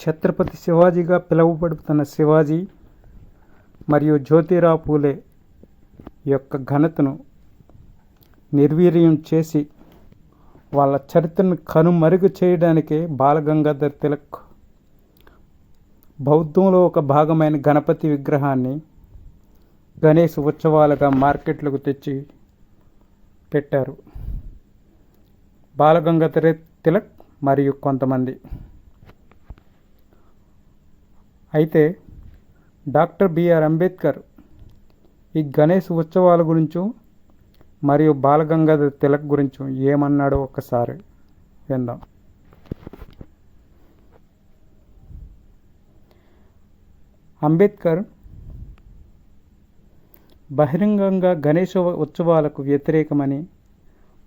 ఛత్రపతి శివాజీగా పిలువబడుతున్న శివాజీ మరియు జ్యోతిరావు పూలే యొక్క ఘనతను నిర్వీర్యం చేసి వాళ్ళ చరిత్రను కనుమరుగు చేయడానికే బాలగంగాధర్ తిలక్ బౌద్ధంలో ఒక భాగమైన గణపతి విగ్రహాన్ని గణేష్ ఉత్సవాలుగా మార్కెట్లకు తెచ్చి పెట్టారు. బాలగంగాధర తిలక్ మరియు కొంతమంది అయితే డాక్టర్ బిఆర్ అంబేద్కర్ ఈ గణేష్ ఉత్సవాల గురించు మరియు బాలగంగాధర్ తిలక్ గురించి ఏమన్నాడో ఒకసారి విందాం. అంబేద్కర్ బహిరంగంగా గణేష ఉత్సవాలకు వ్యతిరేకమని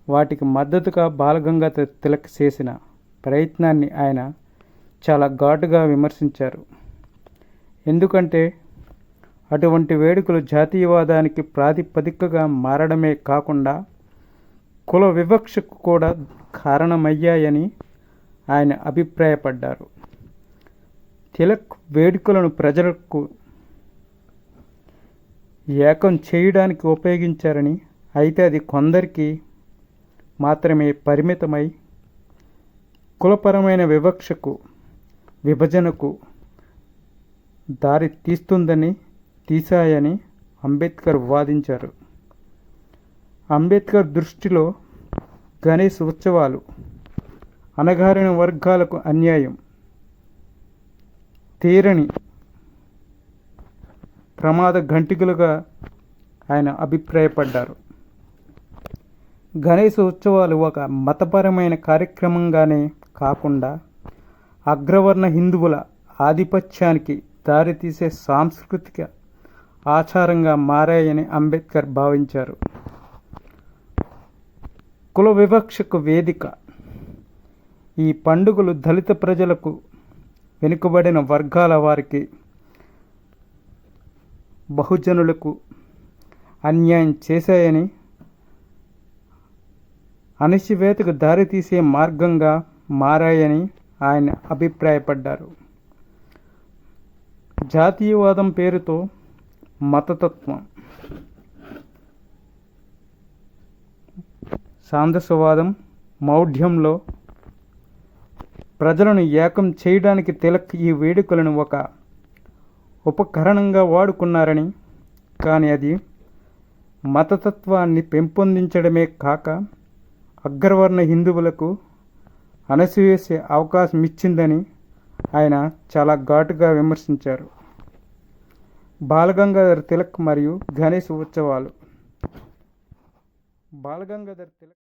వాటికి మద్దతుగా బాలగంగాధర్ తిలక్ చేసిన ప్రయత్నాన్ని ఆయన చాలా ఘాటుగా విమర్శించారు. ఎందుకంటే అటువంటి వేడుకలు జాతీయవాదానికి ప్రాతిపదికగా మారడమే కాకుండా కుల వివక్షకు కూడా కారణమయ్యాయని ఆయన అభిప్రాయపడ్డారు. తిలక్ వేడుకలను ప్రజలకు ఏకం చేయడానికి ఉపయోగించారని అయితే అది కొందరికి మాత్రమే పరిమితమై కులపరమైన వివక్షకు విభజనకు దారి తీస్తుందని తీశాయని అంబేద్కర్ వాదించారు. అంబేద్కర్ దృష్టిలో గణేష్ ఉత్సవాలు అణగారిన వర్గాలకు అన్యాయం. తీరని ప్రమాద గంటికలుగా ఆయన అభిప్రాయపడ్డారు. గణేష్ ఉత్సవాలు ఒక మతపరమైన కార్యక్రమంగానే కాకుండా అగ్రవర్ణ హిందువుల ఆధిపత్యానికి దారితీసే సాంస్కృతిక ఆచారంగా మారాయని అంబేద్కర్ భావించారు. కుల వివక్షకు వేదిక. ఈ పండుగలు దళిత ప్రజలకు వెనుకబడిన వర్గాల వారికి బహుజనులకు అన్యాయం చేశాయని అణిచివేతకు దారితీసే మార్గంగా మారాయని ఆయన అభిప్రాయపడ్డారు. జాతీయవాదం పేరుతో మతతత్వం. సాందసవాదం మౌఢ్యంలో ప్రజలను ఏకం చేయడానికి తిలక్ ఈ వేడుకలను ఒక ఉపకరణంగా వాడుకున్నారని కానీ అది మతతత్వాన్ని పెంపొందించడమే కాక అగ్రవర్ణ హిందువులకు అణసివేసే అవకాశం ఇచ్చిందని ఆయన చాలా ఘాటుగా విమర్శించారు. బాలగంగాధర్ తిలక్ మరియు గణేష్ ఉత్సవాలు. బాలగంగాధర్ తిలక్